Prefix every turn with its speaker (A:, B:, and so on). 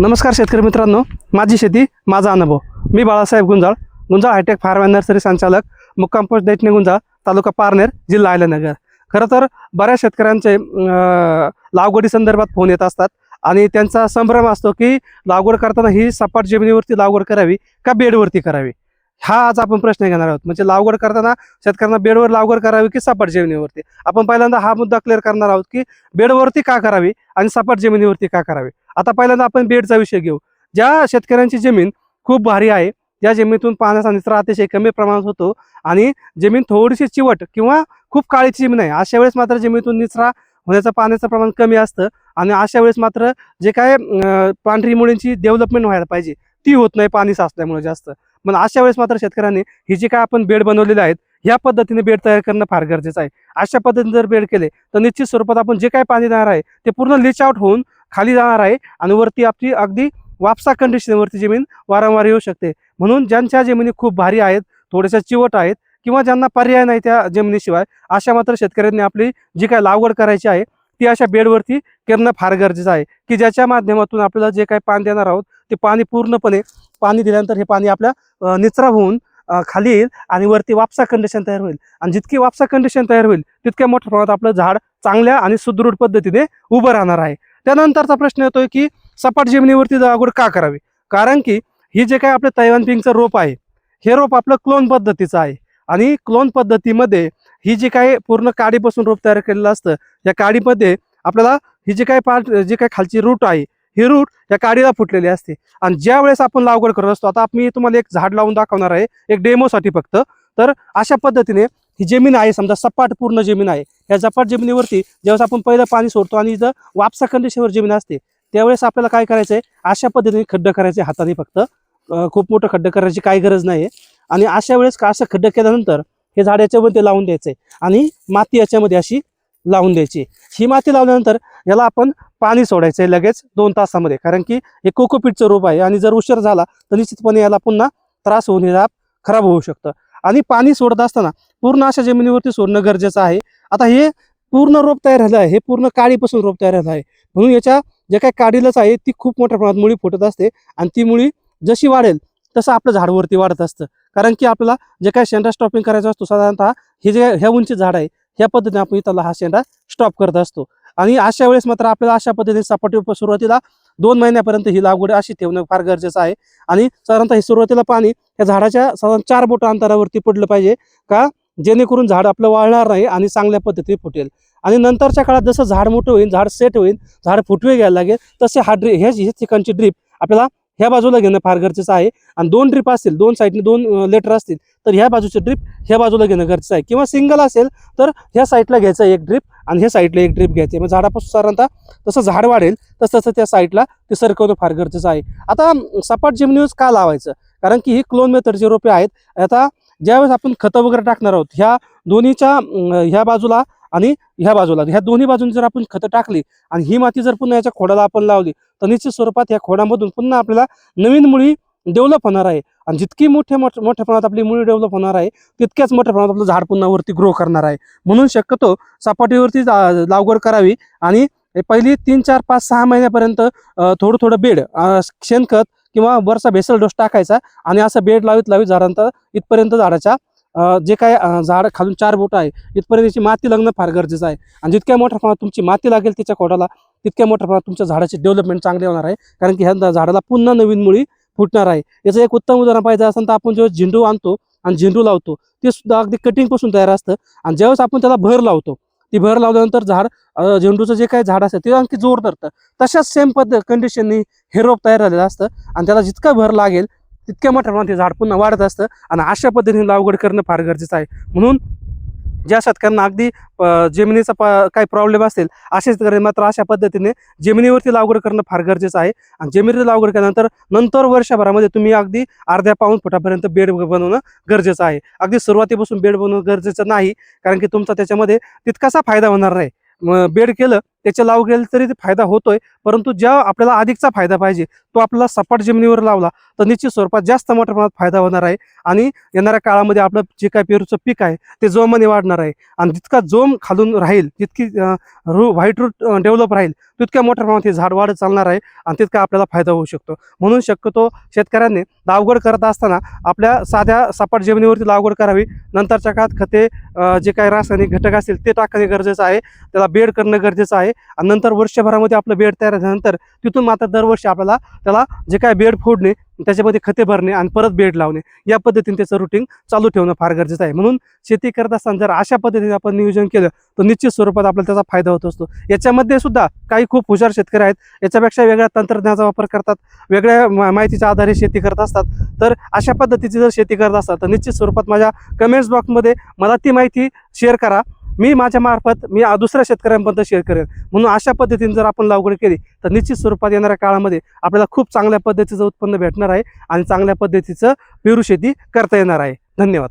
A: नमस्कार शेतकरी मित्रांनो माझी शेती माझा अनुभव. मी Balasaheb Gunjal Gunjal hitech farm and nursery संचालक मुक्काम पोस्ट दैटणे गुंजाळ तालुका पारनेर जिल्हा अहिल्यानगर. खरं तर बऱ्याच शेतकऱ्यांचे लागवडी संदर्भात फोन येत असतात आणि त्यांचा संभ्रम असतो की लागवड करताना ही सपाट जमिनीवरती लागवड करावी का बेडवरती करावी? हा आज आपण प्रश्न घेणार आहोत. म्हणजे लागवड करताना शेतकऱ्यांना बेडवर लागवड करावी की सपाट जमिनीवरती? आपण पहिल्यांदा हा मुद्दा क्लिअर करणार आहोत की बेडवरती का करावी आणि सपाट जमिनीवरती का करावी? आता पहिल्यांदा आपण बेडचा विषय घेऊ. ज्या शेतकऱ्यांची जमीन खूप भारी आहे ज्या जमिनीतून पाण्याचा निचरा अतिशय कमी प्रमाणात होतो आणि जमीन थोडीशी चिवट किंवा खूप काळीची जमीन आहे अशा वेळेस मात्र जमिनीतून निचरा होण्याचं पाण्याचं प्रमाण कमी असतं आणि अशा वेळेस मात्र जे काय पांढरी मुळींची डेव्हलपमेंट व्हायला पाहिजे ती होत नाही पाणी साचल्यामुळे जास्त. मग अशा वेळेस मात्र शेतकऱ्यांनी ही जी काय आपण बेड बनवलेले आहेत ह्या पद्धतीने बेड तयार करणं फार गरजेचं आहे. अशा पद्धतीने जर बेड केले तर निश्चित स्वरूपात आपण जे काय पाणी देणार आहे ते पूर्ण लिच आउट होऊन खाली जाणार आहे आणि वरती आपली अगदी वापसा कंडिशनवरती जमीन वारंवार येऊ शकते. म्हणून ज्यांच्या जमिनी खूप भारी आहेत थोड्याशा चिवट आहेत किंवा ज्यांना पर्याय नाही त्या जमिनीशिवाय अशा मात्र शेतकऱ्यांनी आपली जी काय लागवड करायची आहे ती अशा बेडवरती करणं फार गरजेचं आहे. की ज्याच्या माध्यमातून आपल्याला जे काही पाणी देणार आहोत ते पाणी पूर्णपणे पाणी दिल्यानंतर हे पाणी आपल्या निचरा होऊन खाली येईल आणि वरती वापसा कंडिशन तयार होईल. आणि जितकी वापसा कंडिशन तयार होईल तितक्या मोठ्या प्रमाणात आपलं झाड चांगल्या आणि सुदृढ पद्धतीने उभं राहणार आहे. त्यानंतरचा प्रश्न येतोय की सपाट जमिनीवरती लागवड का करावी? कारण की ही जे काय आपलं तैवान पिंगचं रोप आहे हे रोप आपलं क्लोन पद्धतीचं आहे. आणि क्लोन पद्धतीमध्ये ही जी काय पूर्ण काडीपासून रोप तयार केलेलं असतं या काडीमध्ये आपल्याला ही जी काय पार्ट जी काय खालची रूट आहे ही रूट या काडीला फुटलेली असते. आणि ज्या वेळेस आपण लागवड करत असतो आता मी तुम्हाला एक झाड लावून दाखवणार आहे एक डेमोसाठी फक्त. तर अशा पद्धतीने ही जमीन आहे समजा सपाट पूर्ण जमीन आहे. या सपाट जमिनीवरती ज्यावेळेस आपण पहिलं पाणी सोडतो आणि इथं वापसा कंडिशनवर जमीन असते त्यावेळेस आपल्याला काय करायचं आहे अशा पद्धतीने खड्डे करायचे हाताने फक्त. खूप मोठं खड्डे करायची काही गरज नाही आणि अशा वेळेस का असं खड्डे केल्यानंतर हे झाड याच्यामध्ये लावून द्यायचंय आणि माती याच्यामध्ये अशी लावून द्यायची. ही माती लावल्यानंतर याला आपण पाणी सोडायचं आहे लगेच दोन तासामध्ये. कारण की हे कोकोपीटचं रोप आहे आणि जर उशीर झाला तर निश्चितपणे याला पुन्हा त्रास होऊन हे खराब होऊ शकतं. आणि पाणी सोडत असताना पूर्ण अशा जमिनीवरती सोडणं गरजेचं आहे. आता हे पूर्ण रोप तयार झालं आहे. हे पूर्ण काळीपासून रोप तयार झालं आहे. म्हणून याच्या जे काही काडीलच आहे ती खूप मोठ्या प्रमाणात मुळी फुटत असते आणि ती मुळी जशी वाढेल तसं आपलं झाडवरती वाढत असतं. कारण की आपल्याला जे काही शेंडा स्टॉपिंग करायचा असतो साधारणतः हे जे ह्या उंची झाड आहे ह्या पद्धतीने आपण त्याला हा शेंडा स्टॉप करत असतो. आणि अशा वेळेस मात्र आपल्याला अशा पद्धतीने सपाटी सुरुवातीला दोन महिन्यापर्यंत ही लागवड अशी ठेवणं फार गरजेचं आहे. आणि साधारणतः हे सुरुवातीला पाणी या झाडाच्या साधारण चार बोट अंतरावरती पडलं पाहिजे का जेणेकरून झाड आपलं वाळणार नाही आणि चांगल्या पद्धतीने फुटेल. आणि नंतरच्या काळात जसं झाड मोठं होईल झाड सेट होईल झाड फुटवे घ्यायला लागेल तसे हा ड्रीप ह्या ह्या ठिकाणची ड्रीप आपल्याला ह्या बाजूला घेणं फार गरजेचं आहे. आणि दोन ड्रीप असतील दोन साईडने दोन लेटर असतील तर ह्या बाजूची ड्रीप ह्या बाजूला घेणं गरजेचं आहे. किंवा सिंगल असेल तर ह्या साईडला घ्यायचं एक ड्रीप आणि ह्या साईडला एक ड्रीप घ्यायचे मग झाडापासून साधारणतः तसं झाड वाढेल तसं तसं त्या साईडला ते सरकवणं फार गरजेचं आहे. आता सपाट जमिनीवर का लावायचं? कारण की ही क्लोन मेथडचे रोपे आहेत. आता ज्यावेळेस आपण खतं वगैरे टाकणार आहोत ह्या दोन्हीच्या ह्या बाजूला आणि ह्या बाजूला ह्या दोन्ही बाजूने जर आपण खतं टाकली आणि ही माती जर पुन्हा याच्या खोडाला आपण लावली तर निश्चित स्वरूपात ह्या खोडामधून पुन्हा आपल्याला नवीन मुळी डेव्हलप होणार आहे. आणि जितकी मोठ्या मोठ- मोठ्या प्रमाणात आपली मुळी डेव्हलप होणार आहे तितक्याच मोठ्या प्रमाणात आपलं झाड पुन्हा वरती ग्रो करणार आहे. म्हणून शक्यतो सपाटीवरती जा- लागवड करावी आणि पहिली तीन चार पाच सहा महिन्यापर्यंत थोडं थोडं बेड शेणखत किंवा वरचा भेसल डोस टाकायचा आणि असं बेड लावित लावित झाडांचा इथपर्यंत झाडाच्या जे काय झाड खालून चार बोट आहे इथपर्यंत याची माती लागणं फार गरजेचं आहे. आणि जितक्या मोठ्या प्रमाणात तुमची माती लागेल त्याच्या खोडाला तितक्या मोठ्या प्रमाणात तुमच्या झाडाची डेव्हलपमेंट चांगली होणार आहे. कारण की ह्या झाडाला पुन्हा नवीन मुळी फुटणार आहे. याचं एक उत्तम उदाहरण पाहिजे असेल तर आपण जेव्हा झेंडू आणतो आणि झेंडू लावतो ते सुद्धा अगदी कटिंगपासून तयार असतं. आणि ज्यावेळेस आपण त्याला भर लावतो ती भर लावल्यानंतर झाड झेंडूचं जे काही झाड असतं ते आणखी जोर धरतं. तशाच सेम पद्धत कंडिशननी हे रोप तयार झालेलं असतं. आणि त्याला जितका भर लागेल तितक्या मोठ्या प्रमाणात ते झाड पुन्हा वाढत असतं. आणि अशा पद्धतीने लागवड करणं फार गरजेचं आहे. म्हणून ज्या शेतकऱ्यांना अगदी जमिनीचा प काही प्रॉब्लेम असेल अशा शेतकऱ्यांनी मात्र अशा पद्धतीने जमिनीवरती लागवड करणं फार गरजेचं आहे. आणि जमिनीवर लागवड केल्यानंतर नंतर वर्षभरामध्ये तुम्ही अगदी अर्ध्या पाऊन फुटापर्यंत बेड बनवणं गरजेचं आहे. अगदी सुरुवातीपासून बेड बनवणं गरजेचं नाही कारण की तुमचा त्याच्यामध्ये तितकासा फायदा होणार नाही. बेड केलं त्याच्या लाव गेलं तरी ते फायदा होतोय परंतु ज्या आपल्याला अधिकचा फायदा पाहिजे तो आपला सपाट जमिनीवर लावला तर निश्चित स्वरूपात जास्त मोठ्या प्रमाणात फायदा होणार आहे. आणि येणाऱ्या काळामध्ये आपलं जे काय पेरूचं पीक आहे ते जोमाने वाढणार आहे. आणि जितका जोम खालून राहील जितकी रू व्हाईट रूट डेव्हलप राहील तितक्या मोठ्या प्रमाणात हे झाड वाढ चालणार आहे आणि तितका आपल्याला फायदा होऊ शकतो. म्हणून शक्यतो शेतकऱ्यांनी लागवड करत असताना आपल्या साध्या सपाट जमिनीवरती लागवड करावी. नंतरच्या काळात खते जे काही रासायनिक घटक असतील ते टाकणे गरजेचं आहे. त्याला बेड करणं गरजेचं आहे. आणि नंतर वर्षभरामध्ये आपलं बेड तयार झाल्यानंतर तिथून मात्र दरवर्षी आपल्याला त्याला जे काय बेड फोडणे त्याच्यामध्ये खते भरणे आणि परत बेड लावणे या पद्धतीने त्याचं रुटीन चालू ठेवणं फार गरजेचं आहे. म्हणून शेती करत असताना जर अशा पद्धतीने आपण नियोजन केलं तर निश्चित स्वरूपात आपल्याला त्याचा फायदा होत असतो. याच्यामध्ये सुद्धा काही खूप हुशार शेतकरी आहेत. याच्यापेक्षा वेगळ्या तंत्रज्ञानाचा वापर करतात वेगळ्या माहितीच्या आधारे शेती करत असतात. तर अशा पद्धतीची जर शेती करत असतात तर निश्चित स्वरूपात माझ्या कमेंट्स बॉक्समध्ये मला ती माहिती शेअर करा. मी माझ्या मार्फत मी दुसऱ्या शेतकऱ्यांपर्यंत शेअर करेन. म्हणून अशा पद्धतीने जर आपण लागवड केली तर निश्चित स्वरूपात येणाऱ्या काळामध्ये आपल्याला खूप चांगल्या पद्धतीचं उत्पन्न भेटणार आहे आणि चांगल्या पद्धतीचं पेरू शेती करता येणार आहे. धन्यवाद.